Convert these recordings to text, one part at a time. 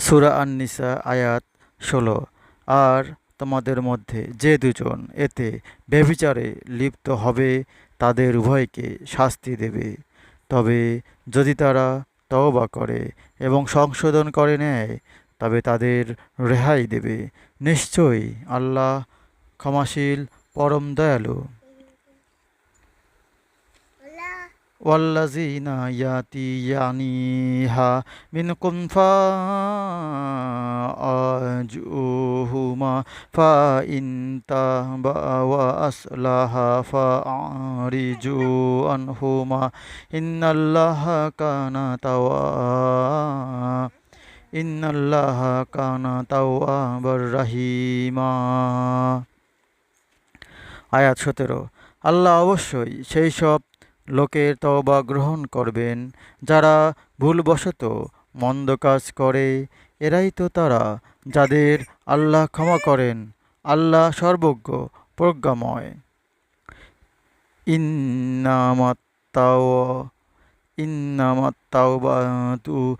সুরা আন-নিসা, আয়াত ষোলো। আর তোমাদের মধ্যে যে দুজন এতে ব্যভিচারে লিপ্ত হবে, তাদের উভয়কে শাস্তি দেবে। তবে যদি তারা তওবা করে এবং সংশোধন করে নেয়, তবে তাদের রেহাই দেবে। নিশ্চয়ই আল্লাহ ক্ষমাশীল, পরম দয়ালু। والذين يأتيانها منكم فأجوهما فإن تابا وأصلحا فأعرجوا عنهما إن الله كان توا إن الله كان توابا رحيما আয়াত সতেরো আল্লাহ অবশ্যই সেই সব লোকের তওবা গ্রহণ করবেন, যারা ভুলবশত মন্দ কাজ করে, এরাই তো তারা যাদের আল্লাহ ক্ষমা করেন, আল্লাহ সর্বজ্ঞ, প্রজ্ঞাময়। ইন্নামাত্তাও ইন্নামাত্তাওবাতু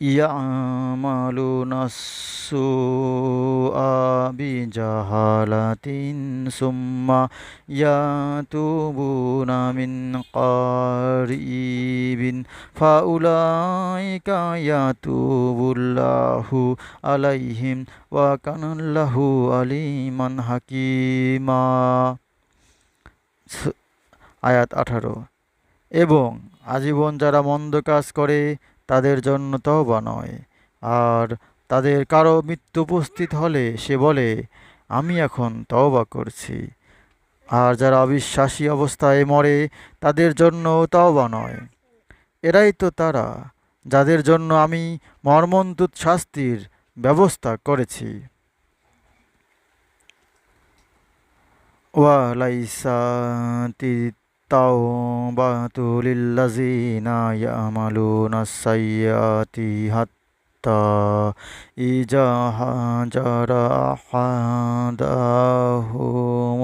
ইয়ামালুনা সুআ বিজাহালাতিন সুম্মা ইয়াতুবুনা মিন কারিবিন ফাউলাইকা ইয়াতুবুল্লাহু আলাইহিম ওয়া কানাল্লাহু আলিমান হাকিমা। আয়াত আঠারো। এবং আজীবন যারা মন্দ কাজ করে তাদের জন্য তওবা নয়। আর তাদের কারও মৃত্যু উপস্থিত হলে সে বলে, আমি এখন তওবা করছি। আর যারা অবিশ্বাসী অবস্থায় মরে, তাদের জন্য তওবা নয়। এরাই তো তারা, যাদের জন্য আমি মর্মন্তুদ শাস্তির ব্যবস্থা করেছি। ওয়া ওয়ালাইসাতি তাওবাতুলিল্লাযিনা ইয়ামালুনা সাইয়্যাতি হাত حتى إذا هاجر أحدهم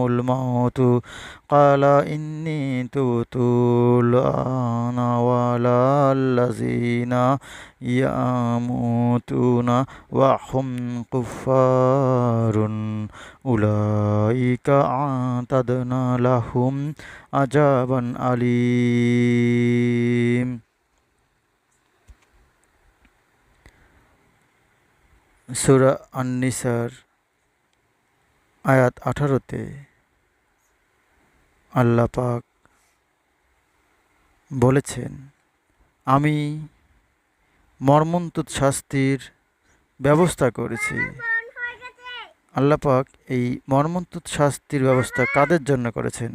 الموت قال إني تبت الآن ولا الذين يموتون وهم كفار أولئك أعتدنا لهم عذابا أليم সুরা আন্নিসার, আয়াত আঠারোতে আল্লাহ পাক বলেছেন, আমি মর্মন্তুত শাস্তির ব্যবস্থা করেছি। আল্লাহ পাক এই মর্মন্তুত শাস্তির ব্যবস্থা কাদের জন্য করেছেন?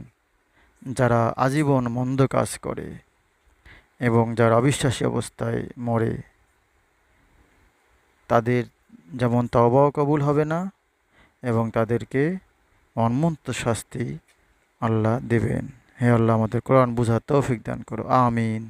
যারা আজীবন মন্দ কাজ করে এবং যারা অবিশ্বাসী অবস্থায় মরে, তাদের যেমন তবাও কবুল হবে না এবং তাদেরকে অনমন্ত শাস্তি আল্লাহ দেবেন। হে আল্লাহ, আমাদের কোরআন বুঝার তৌফিক দান করো। আমিন।